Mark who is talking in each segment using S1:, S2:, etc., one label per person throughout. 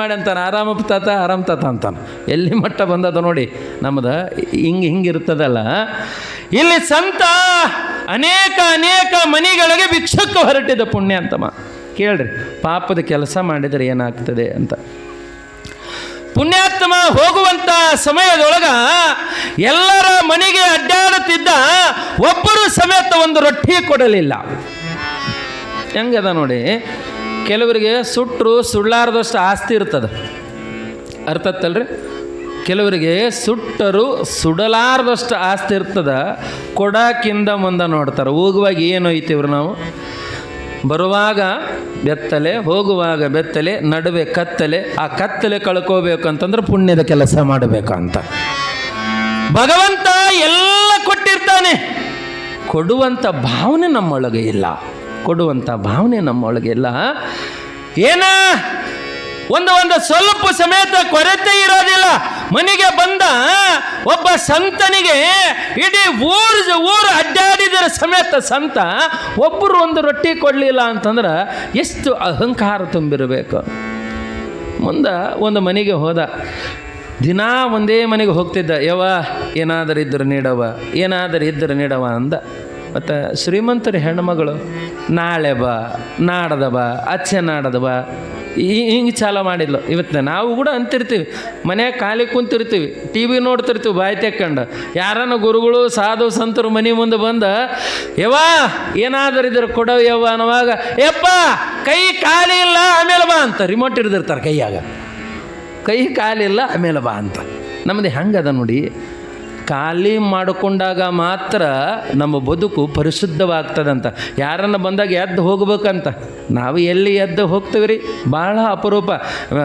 S1: ಮಾಡಿ ಅಂತಾನೆ ಆರಾಮ ತಾತ, ಆರಾಮ್ ತಾತ ಅಂತಾನೆ. ಎಲ್ಲಿ ಮಟ್ಟ ಬಂದದ ನೋಡಿ ನಮ್ಮದು ಹಿಂಗೆ ಹಿಂಗಿರ್ತದಲ್ಲ ಇಲ್ಲಿ ಸಂತ ಅನೇಕ ಅನೇಕ ಮನೆಗಳಿಗೆ ಭಿಕ್ಷಕ್ಕೆ ಹೊರಟಿದ ಪುಣ್ಯ ಅಂತಮ್ಮ. ಕೇಳ್ರಿ, ಪಾಪದ ಕೆಲಸ ಮಾಡಿದರೆ ಏನಾಗ್ತದೆ ಅಂತ. ಪುಣ್ಯಾತ್ಮ ಹೋಗುವಂತ ಸಮಯದೊಳಗ ಎಲ್ಲರ ಮನೆಗೆ ಅಡ್ಡಾಡುತ್ತಿದ್ದ ಒಬ್ಬರು ಸಮೇತ ಒಂದು ರೊಟ್ಟಿ ಕೊಡಲಿಲ್ಲ. ಹೆಂಗದ ನೋಡಿ ಕೆಲವರಿಗೆ ಸುಟ್ಟರು ಸುಳ್ಳಾರದಷ್ಟು ಆಸ್ತಿ ಇರ್ತದೆ. ಅರ್ಥತ್ತಲ್ರಿ ಕೆಲವರಿಗೆ ಸುಟ್ಟರು ಸುಡಲಾರದಷ್ಟು ಆಸ್ತಿ ಇರ್ತದ ಕೊಡಕ್ಕಿಂದ ಮುಂದೆ ನೋಡ್ತಾರೆ. ಹೋಗುವಾಗ ಏನು ಐತಿವ್ರು ನಾವು? ಬರುವಾಗ ಬೆತ್ತಲೆ, ಹೋಗುವಾಗ ಬೆತ್ತಲೆ, ನಡುವೆ ಕತ್ತಲೆ, ಆ ಕತ್ತಲೆ ಕಳ್ಕೋಬೇಕು ಅಂತಂದ್ರೆ ಪುಣ್ಯದ ಕೆಲಸ ಮಾಡಬೇಕು ಅಂತ ಭಗವಂತ ಎಲ್ಲ ಕೊಟ್ಟಿರ್ತಾನೆ. ಕೊಡುವಂಥ ಭಾವನೆ ನಮ್ಮೊಳಗೆ ಇಲ್ಲ. ಕೊಡುವಂಥ ಭಾವನೆ ನಮ್ಮೊಳಗೆ ಇಲ್ಲ ಏನ? ಒಂದು ಒಂದು ಸ್ವಲ್ಪ ಸಮೇತ ಕೊರತೆ ಇರೋದಿಲ್ಲ. ಮನೆಗೆ ಬಂದ ಒಬ್ಬ ಸಂತನಿಗೆ ಇಡೀ ಊರು ಊರು ಅಡ್ಡಾಡಿದರ ಸಮೇತ ಸಂತ ಒಬ್ಬರು ಒಂದು ರೊಟ್ಟಿ ಕೊಡಲಿಲ್ಲ ಅಂತಂದ್ರೆ ಎಷ್ಟು ಅಹಂಕಾರ ತುಂಬಿರಬೇಕು. ಮುಂದೆ ಒಂದು ಮನೆಗೆ ಹೋದ. ದಿನಾ ಒಂದೇ ಮನೆಗೆ ಹೋಗ್ತಿದ್ದ. ಯವ ಏನಾದರೂ ಇದ್ದರೆ ನೀಡವ ಏನಾದರೂ ಇದ್ದರೆ ನೀಡವ ಅಂದ. ಮತ್ತು ಶ್ರೀಮಂತರ ಹೆಣ್ಮಗಳು ನಾಳೆ ಬಾ, ನಾಡದ ಬಾ, ಅಚ್ಚೆ ನಾಡದ ಬಾ ಹಿಂಗೆ ಚಾಲ ಮಾಡಿದ್ಲು. ಇವತ್ತು ನಾವು ಕೂಡ ಅಂತಿರ್ತೀವಿ, ಮನ್ಯಾಗ ಖಾಲಿ ಕುಂತಿರ್ತೀವಿ, ಟಿ ವಿ ನೋಡ್ತಿರ್ತೀವಿ, ಬಾಯಿ ತೆಕ್ಕಂಡು. ಯಾರನ್ನ ಗುರುಗಳು, ಸಾಧು ಸಂತರು ಮನೆ ಮುಂದೆ ಬಂದ ಯವಾ ಏನಾದರೂ ಇದ್ರೆ ಕೊಡವ ಯವ್ವ ಅನ್ನುವಾಗ, ಯಪ್ಪ, ಕೈ ಖಾಲಿ ಇಲ್ಲ, ಆಮೇಲೆ ಬಾ ಅಂತ ರಿಮೋಟ್ ಹಿಡ್ದಿರ್ತಾರೆ ಕೈಯಾಗ. ಕೈ ಕಾಲಿಲ್ಲ ಆಮೇಲೆ ಬಾ ಅಂತ. ನಮ್ಮದು ಹೆಂಗದ ನೋಡಿ ಖಾಲಿ ಮಾಡಿಕೊಂಡಾಗ ಮಾತ್ರ ನಮ್ಮ ಬದುಕು ಪರಿಶುದ್ಧವಾಗ್ತದಂತ. ಯಾರನ್ನ ಬಂದಾಗ ಎದ್ದು ಹೋಗ್ಬೇಕಂತ. ನಾವು ಎಲ್ಲಿ ಎದ್ದು ಹೋಗ್ತೀವಿ ರೀ ಭಾಳ ಅಪರೂಪ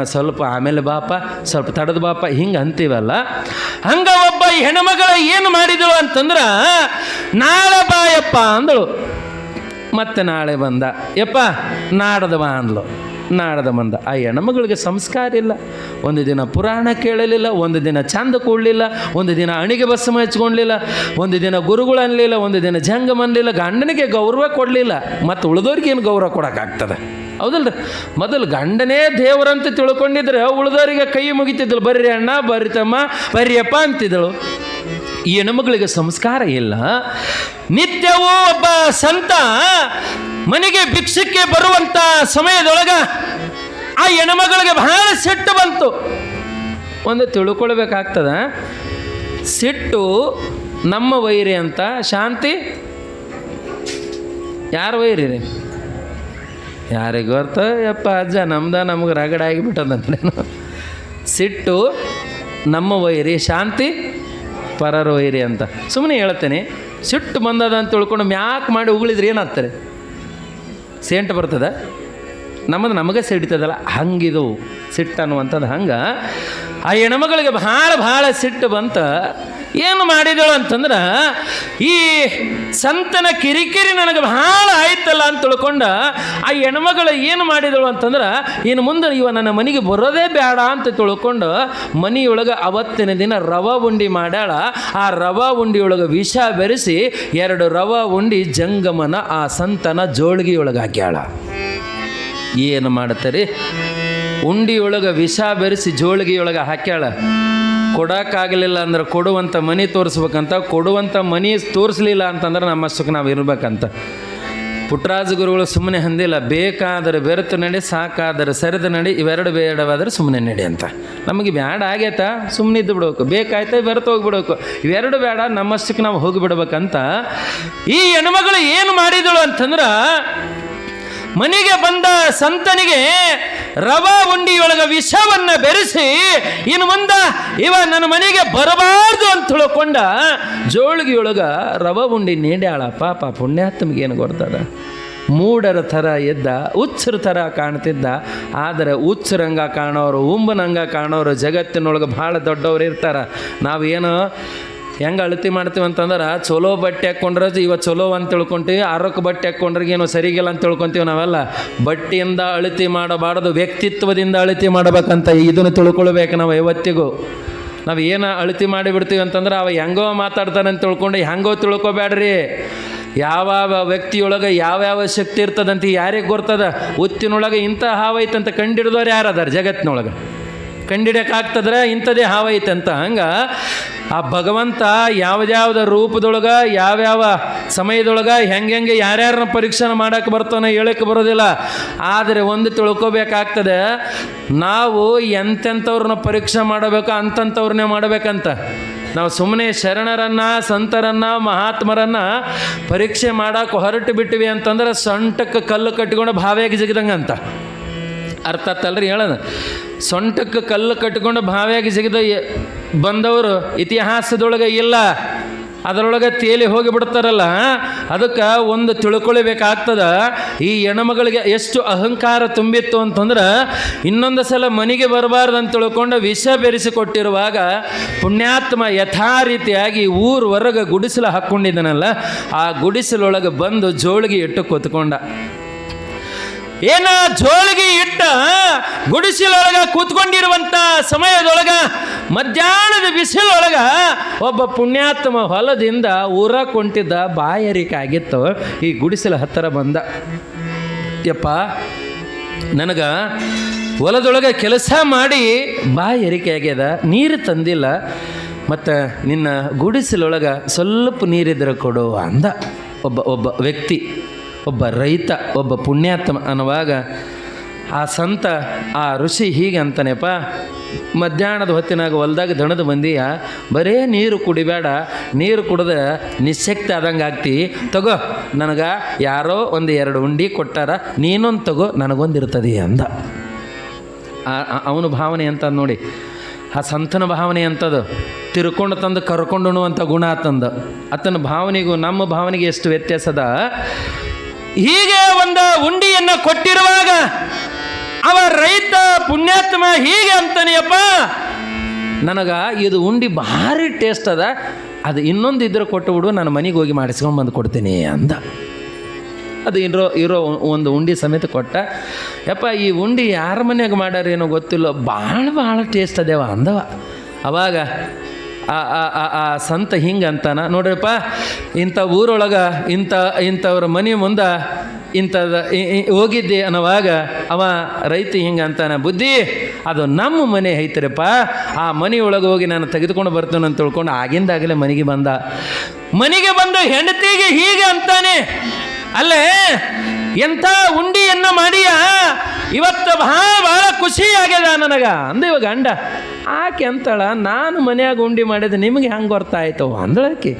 S1: ಸ್ವಲ್ಪ ಆಮೇಲೆ ಬಾಪ, ಸ್ವಲ್ಪ ತಡೆದು ಬಾಪ, ಹಿಂಗೆ ಅಂತೀವಲ್ಲ. ಹಂಗೆ ಒಬ್ಬ ಹೆಣ್ಮಗಳ ಏನು ಮಾಡಿದಳು ಅಂತಂದ್ರೆ, ನಾಳೆ ಬಾಯಪ್ಪ ಅಂದಳು. ಮತ್ತೆ ನಾಳೆ ಬಂದ. ಯಪ್ಪ ನಾಡದವ ಅಂದ್ಲು ನಾಡದ ಮಂದ. ಆ ಹೆಣ್ಮಗಳಿಗೆ ಸಂಸ್ಕಾರ ಇಲ್ಲ. ಒಂದು ದಿನ ಪುರಾಣ ಕೇಳಲಿಲ್ಲ, ಒಂದು ದಿನ ಚಂದ ಕೂಡಲಿಲ್ಲ, ಒಂದು ದಿನ ಅಣಿಗೆ ಬಸ್ಸಮ ಹಚ್ಕೊಳ್ಲಿಲ್ಲ ಒಂದು ದಿನ ಗುರುಗಳು ಅನ್ನಲಿಲ್ಲ ಒಂದು ದಿನ ಜಂಗಮ್ ಅನ್ಲಿಲ್ಲ, ಗಂಡನಿಗೆ ಗೌರವ ಕೊಡಲಿಲ್ಲ. ಮತ್ತು ಉಳಿದವ್ರಿಗೆ ಏನು ಗೌರವ ಕೊಡೋಕ್ಕಾಗ್ತದೆ? ಹೌದಲ್ರಿ? ಮೊದಲು ಗಂಡನೇ ದೇವರಂತ ತಿಳ್ಕೊಂಡಿದ್ರೆ ಉಳಿದವರಿಗೆ ಕೈ ಮುಗಿತಿದ್ದಳು ಬರ್ರಿ ಅಣ್ಣ ಬರ್ರಿ ತಮ್ಮ ಬರ್ರಿಯಪ್ಪ ಅಂತಿದ್ದಳು. ಈ ಹೆಣ್ಮಗಳಿಗೆ ಸಂಸ್ಕಾರ ಇಲ್ಲ. ನಿತ್ಯವೂ ಒಬ್ಬ ಸಂತ ಮನೆಗೆ ಭಿಕ್ಷಕ್ಕೆ ಬರುವಂತ ಸಮಯದೊಳಗ ಆ ಹೆಣ್ಮಗಳಿಗೆ ಬಹಳ ಸಿಟ್ಟು ಬಂತು. ಒಂದು ತಿಳ್ಕೊಳ್ಬೇಕಾಗ್ತದ? ಸಿಟ್ಟು ನಮ್ಮ ವೈರಿ ಅಂತ. ಶಾಂತಿ? ಯಾರ ವೈರಿ ರೀ? ಯಾರಿಗೂ ಅರ್ಥ ಯಪ್ಪ ಅಜ್ಜ, ನಮ್ದ ನಮ್ಗೆ ರಗಡ ಆಗಿಬಿಟ್ಟದಂತೆ. ಸಿಟ್ಟು ನಮ್ಮ ವೈರಿ, ಶಾಂತಿ ಪರರ ವೈರಿ ಅಂತ. ಸುಮ್ಮನೆ ಹೇಳ್ತೇನೆ, ಸಿಟ್ಟು ಬಂದದ ಅಂತ ತಿಳ್ಕೊಂಡು ಮ್ಯಾಕ್ ಮಾಡಿ ಉಗುಳಿದ್ರೆ ಏನಾಗ್ತಾರೆ ಸೇಂಟ್ ಬರ್ತದೆ? ನಮ್ಮದು ನಮಗೆ ಸಿಡ್ತದಲ್ಲ, ಹಂಗಿದು ಸಿಟ್ಟು ಅನ್ನುವಂಥದ್ದು ಹಂಗೆ. ಆ ಹೆಣ್ಮಗಳಿಗೆ ಭಾಳ ಭಾಳ ಸಿಟ್ಟು ಬಂತ. ಏನು ಮಾಡಿದಳು ಅಂತಂದ್ರೆ, ಈ ಸಂತನ ಕಿರಿಕಿರಿ ನನಗೆ ಬಹಳ ಆಯ್ತಲ್ಲ ಅಂತ ತಿಳ್ಕೊಂಡ, ಆ ಹೆಣ್ಮಗಳು ಏನು ಮಾಡಿದಳು ಅಂತಂದ್ರೆ, ಇನ್ನು ಮುಂದೆ ಇವ ನನ್ನ ಮನೆಗೆ ಬರೋದೇ ಬೇಡ ಅಂತ ತಿಳ್ಕೊಂಡು ಮನೆಯೊಳಗೆ ಅವತ್ತಿನ ದಿನ ರವ ಉಂಡಿ ಮಾಡ್ಯಾಳ. ಆ ರವ ಉಂಡಿಯೊಳಗೆ ವಿಷ ಬೆರೆಸಿ ಎರಡು ರವ ಉಂಡಿ ಜಂಗಮನ ಆ ಸಂತನ ಜೋಳಿಗೆಯೊಳಗೆ ಹಾಕ್ಯಾಳ. ಏನು ಮಾಡ್ತಾರೆ ಉಂಡಿಯೊಳಗೆ ವಿಷ ಬೆರೆಸಿ ಜೋಳಿಗೆಯೊಳಗೆ ಹಾಕ್ಯಾಳ. ಕೊಡೋಕ್ಕಾಗಲಿಲ್ಲ ಅಂದ್ರೆ ಕೊಡುವಂಥ ಮನಿ ತೋರಿಸ್ಬೇಕಂತ ಕೊಡುವಂಥ ಮನಿ ತೋರಿಸ್ಲಿಲ್ಲ ಅಂತಂದ್ರೆ ನಮ್ಮ ಸುಖ ನಾವು ಇರಬೇಕಂತ. ಪುಟ್ಟರಾಜ ಗುರುಗಳು ಸುಮ್ಮನೆ ಹಂದಿಲ್ಲ ಬೇಕಾದರೆ ಬೆರೆತು ನಡಿ, ಸಾಕಾದರೆ ಸರಿದು ನಡಿ, ಇವೆರಡು ಬೇಡವಾದರೆ ಸುಮ್ಮನೆ ನಡಿ ಅಂತ. ನಮಗೆ ಬ್ಯಾಡ ಆಗೈತಾ? ಸುಮ್ಮನೆ ಇದ್ದು ಬಿಡಬೇಕು. ಬೇಕಾಯ್ತಾ? ಬೆರೆತು ಹೋಗ್ಬಿಡಬೇಕು. ಇವೆರಡು ಬೇಡ, ನಮ್ಮಷ್ಟಕ್ಕೆ ನಾವು ಹೋಗಿಬಿಡ್ಬೇಕಂತ. ಈ ಹೆಣ್ಮಗಳು ಏನು ಮಾಡಿದಳು ಅಂತಂದ್ರೆ ಮನೆಗೆ ಬಂದ ಸಂತನಿಗೆ ರವ ಉಂಡಿಯೊಳಗ ವಿಷವನ್ನ ಬೆರೆಸಿ, ಇನ್ನು ಮುಂದ ಇವ ನನ್ನ ಮನೆಗೆ ಬರಬಾರ್ದು ಅಂತ ತಿಳ್ಕೊಂಡ ಜೋಳಿಗೆಯೊಳಗ ರವ ಉಂಡಿ ನೀಡ್ಯಾಳ ಪಾಪ ಪುಣ್ಯಾತ್ಮಗೆ ಏನು ಗೊತ್ತದ? ಮೂಡರ ಥರ ಎದ್ದ ಹುಚ್ಚರ ಥರ ಕಾಣ್ತಿದ್ದ. ಆದರೆ ಹುಚ್ಚರಂಗ ಕಾಣೋರು, ಉಂಬನಂಗ ಕಾಣೋರು ಜಗತ್ತಿನೊಳಗೆ ಭಾಳ ದೊಡ್ಡವರು ಇರ್ತಾರೆ. ನಾವೇನು ಹೆಂಗೆ ಅಳತಿ ಮಾಡ್ತೀವಿ ಅಂತಂದ್ರೆ, ಚಲೋ ಬಟ್ಟೆ ಹಾಕ್ಕೊಂಡ್ರೆ ಇವ ಚಲೋ ಅಂತ ತಿಳ್ಕೊಂತೀವಿ, ಆರೋಗ್ಯ ಬಟ್ಟೆ ಹಾಕ್ಕೊಂಡ್ರಿಗೆ ಏನೋ ಸರಿಗಿಲ್ಲ ಅಂತ ತಿಳ್ಕೊತೀವಿ ನಾವೆಲ್ಲ. ಬಟ್ಟೆಯಿಂದ ಅಳತಿ ಮಾಡಬಾರ್ದು, ವ್ಯಕ್ತಿತ್ವದಿಂದ ಅಳತಿ ಮಾಡಬೇಕಂತ ಇದನ್ನು ತಿಳ್ಕೊಳ್ಬೇಕು ನಾವು ಯಾವತ್ತಿಗೂ. ನಾವು ಏನು ಅಳತಿ ಮಾಡಿಬಿಡ್ತೀವಿ ಅಂತಂದ್ರೆ, ಅವ ಹೆಂಗೋ ಮಾತಾಡ್ತಾನೆ ಅಂತ ತಿಳ್ಕೊಂಡು ಹೆಂಗೋ ತಿಳ್ಕೊಬೇಡ್ರಿ ಯಾವ ವ್ಯಕ್ತಿಯೊಳಗೆ ಯಾವ್ಯಾವ ಶಕ್ತಿ ಇರ್ತದಂತ ಯಾರಿಗೆ ಗೊತ್ತದ? ಉತ್ತಿನೊಳಗೆ ಇಂಥ ಹಾವೈತಂತ ಕಂಡಿಡಿದವ್ರು ಯಾರದಾರ ಜಗತ್ತಿನೊಳಗೆ. ಕಂಡಿಡಿಯಕ್ಕಾಗ್ತದ್ರೆ ಇಂಥದೇ ಹಾವೈತೆ ಅಂತ. ಹಂಗೆ ಆ ಭಗವಂತ ಯಾವ್ದ್ಯಾವ್ದ ರೂಪದೊಳಗೆ, ಯಾವ್ಯಾವ ಸಮಯದೊಳಗೆ, ಹೆಂಗೆ ಹೆಂಗೆ ಯಾರ್ಯಾರನ್ನ ಪರೀಕ್ಷೆ ಮಾಡಕ್ಕೆ ಬರ್ತಾನೆ ಹೇಳಕ್ಕೆ ಬರೋದಿಲ್ಲ. ಆದರೆ ಒಂದು ತಿಳ್ಕೊಬೇಕಾಗ್ತದೆ, ನಾವು ಎಂತೆಂಥವ್ರನ್ನ ಪರೀಕ್ಷೆ ಮಾಡಬೇಕು, ಅಂತಂಥವ್ರನ್ನೇ ಮಾಡಬೇಕಂತ. ನಾವು ಸುಮ್ಮನೆ ಶರಣರನ್ನ, ಸಂತರನ್ನ, ಮಹಾತ್ಮರನ್ನ ಪರೀಕ್ಷೆ ಮಾಡಕ್ಕೆ ಹೊರಟು ಬಿಟ್ಟಿವಿ ಅಂತಂದ್ರೆ ಸೊಂಟಕ್ಕೆ ಕಲ್ಲು ಕಟ್ಕೊಂಡು ಭಾವ್ಯಾಗಿ ಜಿಗಿದಂಗೆ ಅಂತ ಅರ್ಥ ಆತಲ್ರಿ ಹೇಳೋದು? ಸೊಂಟಕ್ಕೆ ಕಲ್ಲು ಕಟ್ಕೊಂಡು ಭಾವಿಯಾಗಿ ಸಿಗದ ಬಂದವರು ಇತಿಹಾಸದೊಳಗೆ ಇಲ್ಲ. ಅದರೊಳಗೆ ತೇಲಿ ಹೋಗಿ ಬಿಡ್ತಾರಲ್ಲ ಅದಕ್ಕೆ ಒಂದು ತಿಳ್ಕೊಳ್ಬೇಕಾಗ್ತದ, ಈ ಹೆಣ್ಮಗಳಿಗೆ ಎಷ್ಟು ಅಹಂಕಾರ ತುಂಬಿತ್ತು ಅಂತಂದ್ರೆ ಇನ್ನೊಂದು ಸಲ ಮನೆಗೆ ಬರಬಾರ್ದು ಅಂತ ತಿಳ್ಕೊಂಡು ವಿಷ ಬೆರೆಸಿಕೊಟ್ಟಿರುವಾಗ ಪುಣ್ಯಾತ್ಮ ಯಥಾ ರೀತಿಯಾಗಿ ಊರು ಹೊರಗೆ ಗುಡಿಸಲು ಹಾಕ್ಕೊಂಡಿದ್ದಾನಲ್ಲ ಆ ಗುಡಿಸಲೊಳಗೆ ಬಂದು ಜೋಳಿಗೆ ಇಟ್ಟು ಕೂತ್ಕೊಂಡ. ಏನ ಜೋಳಿಗೆ ಇಟ್ಟ ಗುಡಿಸಿಲೊಳಗ ಕೂತ್ಕೊಂಡಿರುವಂತ ಸಮಯದೊಳಗ, ಮಧ್ಯಾಹ್ನದ ಬಿಸಿಲೊಳಗ ಒಬ್ಬ ಪುಣ್ಯಾತ್ಮ ಹೊಲದಿಂದ ಊರ ಕೊಂಟಿದ್ದ ಬಾಯರಿಕಾಗಿತ್ತು. ಈ ಗುಡಿಸಲ ಹತ್ತಿರ ಬಂದ. ಯಪ್ಪ, ನನಗ ಹೊಲದೊಳಗೆ ಕೆಲಸ ಮಾಡಿ ಬಾಯರಿಕೆ ಆಗ್ಯದ, ನೀರು ತಂದಿಲ್ಲ, ಮತ್ತು ನಿನ್ನ ಗುಡಿಸಲೊಳಗೆ ಸ್ವಲ್ಪ ನೀರಿದ್ರೆ ಕೊಡು ಅಂದ ಒಬ್ಬ ಒಬ್ಬ ವ್ಯಕ್ತಿ. ಒಬ್ಬ ರೈತ, ಒಬ್ಬ ಪುಣ್ಯಾತ್ಮ ಅನ್ನುವಾಗ ಆ ಸಂತ, ಆ ಋಷಿ ಹೀಗೆ ಅಂತಾನೆಪ್ಪ, ಮಧ್ಯಾಹ್ನದ ಹೊತ್ತಿನಾಗ ಹೊಲ್ದಾಗ ದಣದ ಮಂದಿಯ ಬರೇ ನೀರು ಕುಡಿಬೇಡ, ನೀರು ಕುಡಿದ ನಿಶಕ್ತಿ ಆದಂಗೆ ಆಗ್ತಿ, ತಗೋ, ನನಗೆ ಯಾರೋ ಒಂದು ಎರಡು ಉಂಡಿ ಕೊಟ್ಟಾರ, ನೀನೊಂದು ತಗೋ ನನಗೊಂದಿರ್ತದೆ ಅಂದ. ಅವನ ಭಾವನೆ ಅಂತ ನೋಡಿ, ಆ ಸಂತನ ಭಾವನೆ ಅಂತದು ತಿರ್ಕೊಂಡು ತಂದು ಕರ್ಕೊಂಡು ಅಂತ ಗುಣ ತಂದು ಆತನ ಭಾವನೆಗೂ ನಮ್ಮ ಭಾವನೆಗೆ ಎಷ್ಟು ವ್ಯತ್ಯಾಸದ ಹೀಗೆ ಒಂದು ಉಂಡಿಯನ್ನು ಕೊಟ್ಟಿರುವಾಗ ಅವ ರೈತ ಪುಣ್ಯಾತ್ಮ ಹೀಗೆ ಅಂತಾನೆಯಪ್ಪ ನನಗ ಇದು ಉಂಡಿ ಭಾರಿ ಟೇಸ್ಟ್ ಅದ, ಅದು ಇನ್ನೊಂದು ಇದ್ರೆ ಕೊಟ್ಟು ಬಿಡು, ನಾನು ಮನೆಗೆ ಹೋಗಿ ಮಾಡಿಸ್ಕೊಂಡು ಬಂದು ಕೊಡ್ತೀನಿ ಅಂದ. ಅದು ಇರೋ ಇರೋ ಒಂದು ಉಂಡಿ ಸಮೇತ ಕೊಟ್ಟ. ಯಪ್ಪ, ಈ ಉಂಡಿ ಯಾರ ಮನೆಯಾಗ ಮಾಡ್ಯಾರೇನೋ ಗೊತ್ತಿಲ್ಲ ಭಾಳ ಭಾಳ ಟೇಸ್ಟ್ ಅದೇವ ಅಂದವ. ಅವಾಗ ಆ ಆ ಆ ಸಂತ ಹಿಂಗೆ ಅಂತಾನ. ನೋಡ್ರಪ್ಪ, ಇಂಥ ಊರೊಳಗೆ, ಇಂಥ, ಇಂಥವ್ರ ಮನೆ ಮುಂದೆ ಇಂಥದ ಇ- ಇ- ಹೋಗಿದ್ದೆ ಅನ್ನೋವಾಗ ಅವ ರೈತ ಹಿಂಗೆ ಅಂತಾನೆ. ಬುದ್ಧಿ, ಅದು ನಮ್ಮ ಮನೆ ಐತ್ರಪ್ಪ. ಆ ಮನೆಯೊಳಗೆ ಹೋಗಿ ನಾನು ತೆಗೆದುಕೊಂಡು ಬರ್ತೇನೆ ಅಂತ ತಿಳ್ಕೊಂಡು ಆಗಿಂದಾಗಲೇ ಮನೆಗೆ ಬಂದ. ಮನೆಗೆ ಬಂದು ಹೆಂಡತಿಗೆ ಹೀಗೆ ಅಂತಾನೆ. ಅಲ್ಲೇ, ಎಂಥ ಉಂಡಿಯನ್ನು ಮಾಡಿಯ? ಇವತ್ತು ಭಾಳ ಭಾಳ ಖುಷಿ ಆಗ್ಯದ ನನಗ. ಅಂದ ಇವಾಗ ಗಂಡ. ಆಕೆ ಅಂತಳ, ನಾನು ಮನೆಯಾಗ ಉಂಡಿ ಮಾಡಿದ ನಿಮಗೆ ಹೆಂಗೆ ಗೊತ್ತಾಯ್ತು? ಅಂದಳಕಿ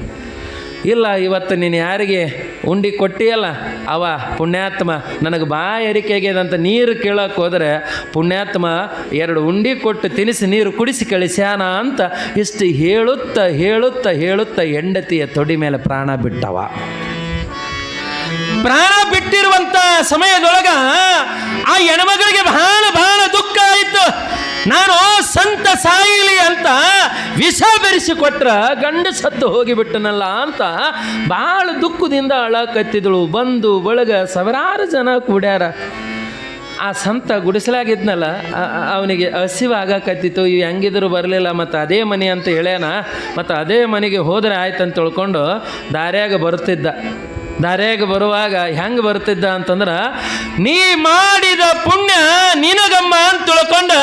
S1: ಇಲ್ಲ, ಇವತ್ತು ನೀನು ಯಾರಿಗೆ ಉಂಡಿ ಕೊಟ್ಟಿಯಲ್ಲ, ಅವ ಪುಣ್ಯಾತ್ಮ, ನನಗೆ ಬಾ ಏರಿಕೆ ಆಗ್ಯದಂತ ನೀರು ಕೇಳೋಕೆ ಹೋದರೆ, ಪುಣ್ಯಾತ್ಮ ಎರಡು ಉಂಡಿ ಕೊಟ್ಟು ತಿನಿಸಿ ನೀರು ಕುಡಿಸಿ ಕಳಿಸ್ಯಾನ ಅಂತ ಇಷ್ಟು ಹೇಳುತ್ತಾ ಹೇಳುತ್ತಾ ಹೇಳುತ್ತಾ ಹೆಂಡತಿಯ ತೊಡಿ ಮೇಲೆ ಪ್ರಾಣ ಬಿಟ್ಟವ. ಪ್ರಾಣ ಬಿಟ್ಟಿರುವಂಥ ಸಮಯದೊಳಗ ಆ ಹೆಣ್ಮಗಳಿಗೆ ಬಹಳ ಬಹಳ ದುಃಖ ಆಯಿತು. ನಾನು ಸಂತ ಸಾಯಿಲಿ ಅಂತ ವಿಷ ಬೆರೆಸಿ ಕೊಟ್ರ ಗಂಡ ಸತ್ತು ಹೋಗಿಬಿಟ್ಟನಲ್ಲ ಅಂತ ಬಹಳ ದುಃಖದಿಂದ ಅಳಕತ್ತಿದಳು. ಬಂದು ಬಳಗ ಸಾವಿರಾರು ಜನ ಕೂಡ್ಯಾರ. ಆ ಸಂತ ಗುಡಿಸಲಾಗಿದ್ನಲ್ಲ ಅವನಿಗೆ ಹಸಿವಾಗಕತ್ತಿತ್ತು. ಇವು ಹೆಂಗಿದ್ರು ಬರಲಿಲ್ಲ, ಮತ್ತು ಅದೇ ಮನೆ ಅಂತ ಹೇಳ್ಯಾನ. ಮತ್ತು ಅದೇ ಮನೆಗೆ ಹೋದರೆ ಆಯ್ತು ಅಂತ ತಿಳ್ಕೊಂಡು ದಾರ್ಯಾಗ ಬರ್ತಿದ್ದ ದಾರ್ಯಾಗ ಬರುವಾಗ ಹೆಂಗೆ ಬರ್ತಿದ್ದ ಅಂತಂದ್ರೆ, ನೀ ಮಾಡಿದ ಪುಣ್ಯ ನಿನಗಮ್ಮ ಅಂತ ತಿಳ್ಕೊಂಡು,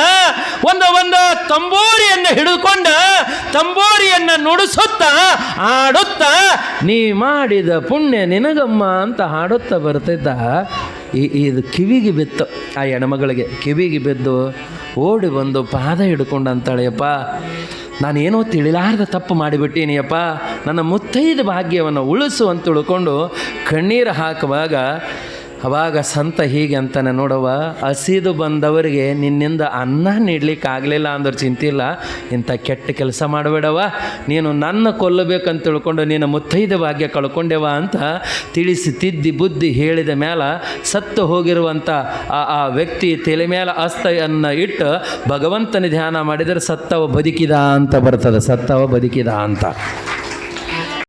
S1: ಒಂದು ಒಂದು ತಂಬೋರಿಯನ್ನು ಹಿಡಿದುಕೊಂಡ ತಂಬೋರಿಯನ್ನು ನುಡಿಸುತ್ತಾ ಆಡುತ್ತಾ ನೀ ಮಾಡಿದ ಪುಣ್ಯ ನಿನಗಮ್ಮ ಅಂತ ಹಾಡುತ್ತಾ ಬರ್ತಿದ್ದ, ಈ ಇದು ಕಿವಿಗೆ ಬಿತ್ತು. ಆ ಹೆಣ್ಮಗಳಿಗೆ ಕಿವಿಗೆ ಬಿದ್ದು ಓಡಿ ಬಂದು ಪಾದ ಹಿಡ್ಕೊಂಡು ಅಂತಾಳೆಯಪ್ಪ ನಾನೇನೋ ತಿಳಿಲಾರ್ದ ತಪ್ಪು ಮಾಡಿಬಿಟ್ಟೀನಿಯಪ್ಪ ನನ್ನ ಮುತ್ತೈದ ಭಾಗ್ಯವನ್ನು ಉಳಿಸು ಅಂತ ತಿಳ್ಕೊಂಡು ಕಣ್ಣೀರು ಹಾಕುವಾಗ, ಅವಾಗ ಸಂತ ಹೀಗೆ ಅಂತಾನೆ ನೋಡವ್ವ, ಹಸಿದು ಬಂದವರಿಗೆ ನಿನ್ನಿಂದ ಅನ್ನ ನೀಡ್ಲಿಕ್ಕೆ ಆಗಲಿಲ್ಲ ಅಂದ್ರೆ ಚಿಂತಿಲ್ಲ ಇಂಥ ಕೆಟ್ಟ ಕೆಲಸ ಮಾಡಬೇಡವ ನೀನು ನನ್ನ ಕೊಲ್ಲಬೇಕಂತ ತಿಳ್ಕೊಂಡು ನೀನು ಮುತ್ತೈದ ಭಾಗ್ಯ ಕಳ್ಕೊಂಡೆವ ಅಂತ ತಿಳಿಸಿ ತಿದ್ದಿ ಬುದ್ಧಿ ಹೇಳಿದ ಮೇಲೆ ಸತ್ತು ಹೋಗಿರುವಂಥ ಆ ಆ ವ್ಯಕ್ತಿ ತಲೆ ಮೇಲೆ ಅಸ್ತಯನ್ನು ಇಟ್ಟು ಭಗವಂತನ ಧ್ಯಾನ ಮಾಡಿದರೆ ಸತ್ತವ ಬದುಕಿದ ಅಂತ ಬರ್ತದೆ, ಸತ್ತವ ಬದುಕಿದ ಅಂತ.